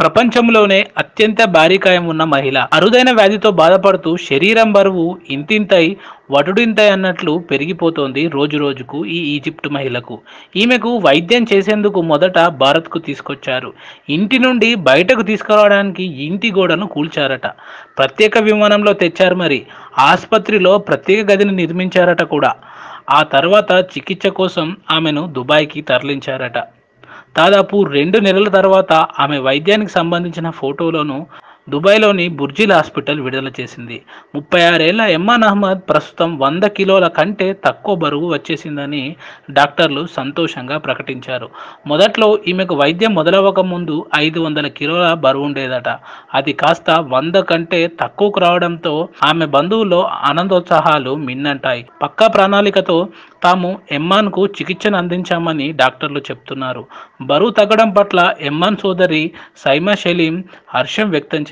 ప్రపంచంలోనే అత్యంత భారీకాయం ఉన్న మహిళ. అరుదైన వ్యాధితో బాధపడుతూ శరీరం బరువు ఇంతింతై వటుడింతై అన్నట్లు పెరిగిపోతోంది రోజు రోజుకు ఈ ఈజిప్ట్ మహిళకు. ఈమెకు వైద్యం చేసేందుకు మొదట భారత్కు తీసుకొచ్చారు. ఇంటి నుండి బయటకు తీసుకురావడానికి ఇంటి గోడను కూల్చారట. ప్రత్యేక విమానంలో తెచ్చారు మరి. ఆసుపత్రిలో ప్రత్యేక గదిని నిర్మించారట కూడా. ఆ తర్వాత చికిత్స కోసం ఆమెను దుబాయ్కి తరలించారట. దాదాపు రెండు నెలల తర్వాత ఆమె వైద్యానికి సంబంధించిన ఫోటోలను దుబాయ్లోని బుర్జిల్ హాస్పిటల్ విడుదల చేసింది. ముప్పై ఆరేళ్ళ ఎమ్మాన్ అహ్మద్ ప్రస్తుతం వంద కిలోల కంటే తక్కువ బరువు వచ్చేసిందని డాక్టర్లు సంతోషంగా ప్రకటించారు. మొదట్లో ఈమెకు వైద్యం మొదలవ్వక ముందు ఐదు వందల కిలోల బరువు ఉండేదట. అది కాస్త వంద కంటే తక్కువకు రావడంతో ఆమె బంధువుల్లో ఆనందోత్సాహాలు మిన్నంటాయి. పక్కా ప్రణాళికతో తాము ఎమ్మాన్కు చికిత్సను అందించామని డాక్టర్లు చెప్తున్నారు. బరువు తగ్గడం పట్ల ఎమ్మాన్ సోదరి సైమా షలీం హర్షం వ్యక్తం